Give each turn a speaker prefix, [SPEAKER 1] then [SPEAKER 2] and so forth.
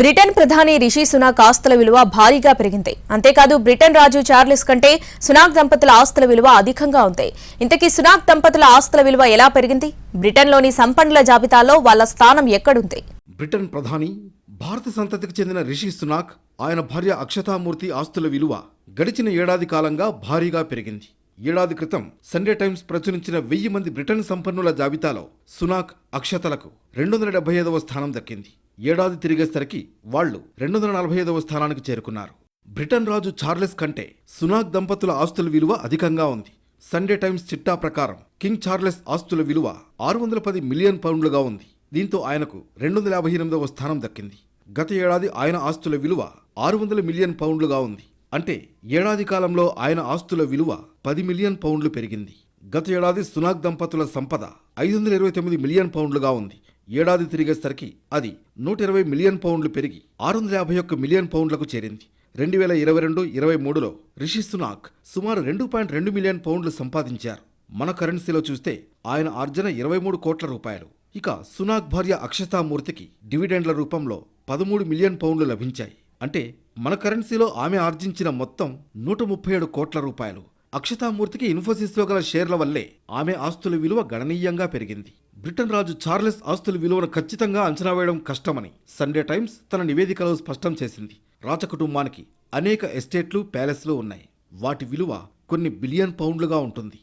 [SPEAKER 1] Britain ప్రధాని Rishi Sunak ఆస్తుల విలువ భారీగా పెరిగింది. అంతేకాదు బ్రిటన్ రాజు చార్లెస్ కంటే సునాక్ దంపతుల ఆస్తుల విలువ అధికంగా ఉంది. ఇంతకీ సునాక్ దంపతుల ఆస్తుల విలువ ఎలా పెరిగింది? బ్రిటన్లోని సంపన్నుల జాబితాలో వాళ్ళ స్థానం ఎక్కడుంది?
[SPEAKER 2] బ్రిటన్ ప్రధాని భారత సంతతికి చెందిన రిషి సునాక్ ఆయన భార్య అక్షతామూర్తి ఆస్తుల విలువ గడిచిన ఏడాది కాలంగా భారీగా పెరిగింది. ఏడాది క్రితం సండే టైమ్స్ ప్రచురించిన వెయ్యి మంది బ్రిటన్ సంపన్నుల జాబితాలో సునాక్ అక్షతలకు రెండు వందల డెబ్బై ఐదవ స్థానం దక్కింది. ఏడాది తిరిగేసరికి వాళ్ళు రెండు వందల నలభై ఐదవ స్థానానికి చేరుకున్నారు. బ్రిటన్ రాజు చార్లెస్ కంటే సునాక్ దంపతుల ఆస్తుల విలువ అధికంగా ఉంది. సండే టైమ్స్ చిట్టా ప్రకారం కింగ్ చార్లెస్ ఆస్తుల విలువ ఆరు వందల పది మిలియన్ పౌండ్లుగా ఉంది. దీంతో ఆయనకు రెండు వందల యాభై ఎనిమిదవ స్థానం దక్కింది. గత ఏడాది ఆయన ఆస్తుల విలువ ఆరు వందల మిలియన్ పౌండ్లుగా ఉంది. అంటే ఏడాది కాలంలో ఆయన ఆస్తుల విలువ పది మిలియన్ పౌండ్లు పెరిగింది. గత ఏడాది సునాక్ దంపతుల సంపద ఐదు వందల ఇరవై తొమ్మిది మిలియన్ పౌండ్లుగా ఉంది. ఏడాది తిరిగేసరికి అది నూట ఇరవై మిలియన్ పౌండ్లు పెరిగి ఆరు వందల యాభై ఒక్క మిలియన్ పౌండ్లకు చేరింది. రెండు వేల ఇరవై రెండు ఇరవై మూడులో రిషి సునాక్ సుమారు రెండు పాయింట్ రెండు మిలియన్ పౌండ్లు సంపాదించారు. మన కరెన్సీలో చూస్తే ఆయన ఆర్జన ఇరవై మూడు కోట్ల రూపాయలు. ఇక సునాక్ భార్య అక్షతామూర్తికి డివిడెండ్ల రూపంలో పదమూడు మిలియన్ పౌండ్లు లభించాయి. అంటే మన కరెన్సీలో ఆమె ఆర్జించిన మొత్తం నూట ముప్పై ఏడు కోట్ల రూపాయలు. అక్షతామూర్తికి ఇన్ఫోసిస్లో గల షేర్ల వల్లే ఆమె ఆస్తుల విలువ గణనీయంగా పెరిగింది. బ్రిటన్ రాజు చార్లెస్ ఆస్తుల విలువను ఖచ్చితంగా అంచనా వేయడం కష్టమని సండే టైమ్స్ తన నివేదికలో స్పష్టం చేసింది. రాజకుటుంబానికి అనేక ఎస్టేట్లు ప్యాలెస్లు ఉన్నాయి. వాటి విలువ కొన్ని బిలియన్ పౌండ్లుగా ఉంటుంది.